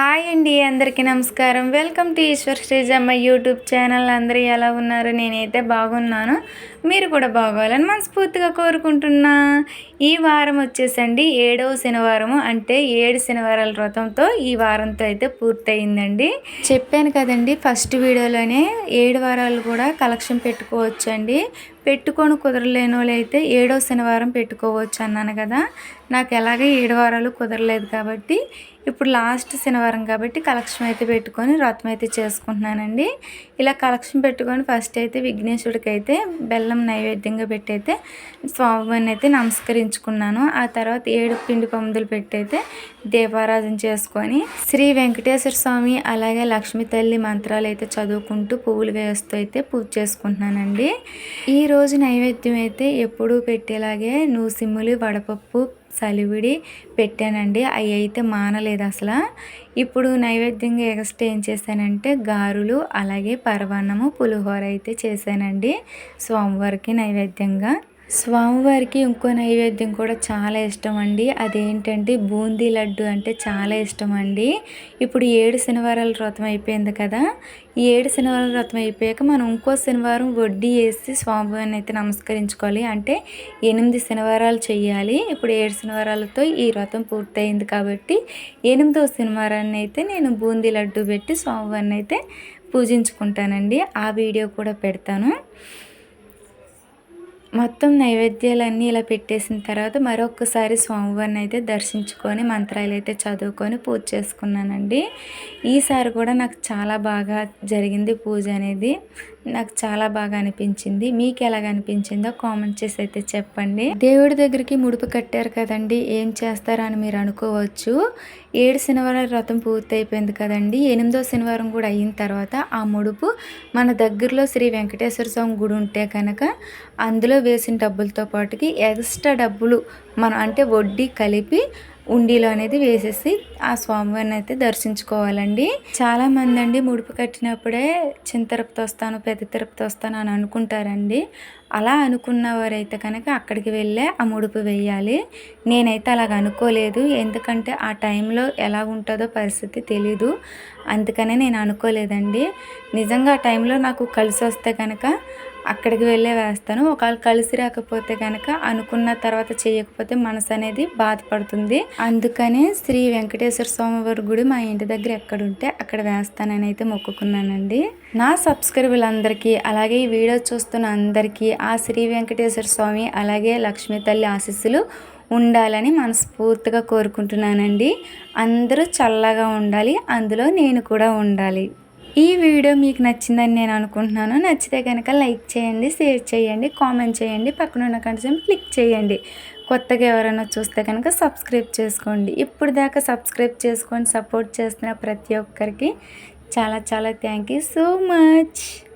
Hi అండి అందరికీ నమస్కారం. Welcome to Eshwar Srijamma YouTube channel. అందరూ ఎలా ఉన్నారు? నేనైతే బాగున్నాను. మీరు కూడా బాగోవాలని మనస్ఫూర్తిగా కోరుకుంటున్నా. ఈ వారం వచ్చేసండి ఏడవ శనివారము. అంటే ఏడు శనివారాల వ్రతంతో ఈ వారంతో అయితే పూర్తయిందండి. చెప్పాను కదండి ఫస్ట్ వీడియోలోనే ఏడు వారాలు కూడా కలెక్షన్ పెట్టుకోవచ్చు అండి పెట్టుకొని కుదరలేని వాళ్ళు అయితే ఏడో శనివారం పెట్టుకోవచ్చు అన్నాను కదా. నాకు ఎలాగే ఏడు వారాలు కుదరలేదు కాబట్టి ఇప్పుడు లాస్ట్ శనివారం కాబట్టి కలెక్షన్ అయితే పెట్టుకొని వ్రతం అయితే చేసుకుంటున్నానండి. ఇలా కలెక్షన్ పెట్టుకొని ఫస్ట్ అయితే విఘ్నేశ్వరుడికి అయితే బెల్లం నైవేద్యంగా పెట్టయితే స్వామిని అయితే నమస్కరించుకున్నాను. ఆ తర్వాత ఏడు పిండి పందులు పెట్టయితే దీపారాధన చేసుకొని శ్రీ వెంకటేశ్వర స్వామి అలాగే లక్ష్మీ తల్లి మంత్రాలు అయితే చదువుకుంటూ పువ్వులు వేస్తూ అయితే పూజ చేసుకుంటున్నానండి. ఈరోజు నైవేద్యం అయితే ఎప్పుడూ పెట్టేలాగే నూసిమ్ములు వడపప్పు సలివిడి పెట్టానండి. అవి అయితే మానలేదు అసలు. ఇప్పుడు నైవేద్యంగా ఎగస్ట్ ఏం చేశానంటే గారులు అలాగే పరవన్నము పులిహోర అయితే చేశానండి. స్వామివారికి నైవేద్యంగా. స్వామివారికి ఇంకో నైవేద్యం కూడా చాలా ఇష్టం అండి అదేంటంటే బూందీ లడ్డు అంటే చాలా ఇష్టం అండి ఇప్పుడు ఏడు శనివారాల వ్రతం అయిపోయింది కదా. ఈ ఏడు శనివారాల వ్రతం అయిపోయాక మనం ఇంకో శనివారం వడ్డీ వేసి స్వామివారిని అయితే నమస్కరించుకోవాలి. అంటే ఎనిమిది శనివారాలు చేయాలి ఇప్పుడు ఏడు శనివారాలతో ఈ వ్రతం పూర్తయింది కాబట్టి ఎనిమిదో శనివారాన్ని అయితే నేను బూందీ లడ్డు పెట్టి స్వామివారిని అయితే పూజించుకుంటానండి. ఆ వీడియో కూడా పెడతాను. మొత్తం నైవేద్యాలన్నీ ఇలా పెట్టేసిన తర్వాత మరొకసారి స్వామివారిని అయితే దర్శించుకొని మంత్రాలు అయితే చదువుకొని పూజ చేసుకున్నానండి. ఈసారి కూడా నాకు చాలా బాగా జరిగింది పూజ అనేది. నాకు చాలా బాగా అనిపించింది. మీకు ఎలాగ అనిపించిందో కామెంట్ చేసి అయితే చెప్పండి. దేవుడి దగ్గరికి ముడుపు కట్టారు కదండి. ఏం చేస్తారని అని మీరు అనుకోవచ్చు. ఏడు శనివారాల వ్రతం పూర్తయిపోయింది కదండి. ఎనిమిదో శనివారం కూడా అయిన తర్వాత ఆ ముడుపు మన దగ్గరలో శ్రీ వెంకటేశ్వర స్వామి గుడి ఉంటే కనుక అందులో వేసిన డబ్బులతో పాటుకి ఎక్స్ట్రా డబ్బులు మనం అంటే వడ్డీ కలిపి ఉండిలో అనేది వేసేసి ఆ స్వామివారిని అయితే దర్శించుకోవాలండి. చాలా మంది అండి ముడుపు కట్టినప్పుడే చిన్న తిరుపతి వస్తాను పెద్ద తిరుపతి వస్తాను అని అనుకుంటారండి. అలా అనుకున్నవారైతే కనుక అక్కడికి వెళ్ళే ఆ ముడుపు వేయాలి. నేనైతే అలాగ అనుకోలేదు. ఎందుకంటే ఆ టైంలో ఎలా ఉంటుందో పరిస్థితి తెలీదు. అందుకనే నేను అనుకోలేదండి. నిజంగా ఆ టైంలో నాకు కలిసి వస్తే కనుక అక్కడికి వెళ్ళే వేస్తాను ఒకవేళ కలిసి రాకపోతే కనుక అనుకున్న తర్వాత చేయకపోతే మనసు అనేది బాధపడుతుంది. అందుకనే శ్రీ వెంకటేశ్వర స్వామి వారి గుడి మా ఇంటి దగ్గర ఎక్కడుంటే అక్కడ వేస్తానని అయితే మొక్కుకున్నానండి. నా సబ్స్క్రైబర్లందరికీ అలాగే ఈ వీడియో చూస్తున్న అందరికీ ఆ శ్రీ వెంకటేశ్వర స్వామి అలాగే లక్ష్మీ తల్లి ఆశీస్సులు ఉండాలని మనస్ఫూర్తిగా కోరుకుంటున్నానండి. అందరూ చల్లగా ఉండాలి అందులో నేను కూడా ఉండాలి. ఈ వీడియో మీకు నచ్చిందని నేను అనుకుంటున్నాను. నచ్చితే కనుక లైక్ చేయండి షేర్ చేయండి కామెంట్ చేయండి పక్కన ఉన్న కంటే క్లిక్ చేయండి. కొత్తగా ఎవరైనా చూస్తే కనుక సబ్స్క్రైబ్ చేసుకోండి. ఇప్పుడు దాకా సబ్స్క్రైబ్ చేసుకొని సపోర్ట్ చేస్తున్న ప్రతి ఒక్కరికి చాలా చాలా థ్యాంక్ యూ సో మచ్.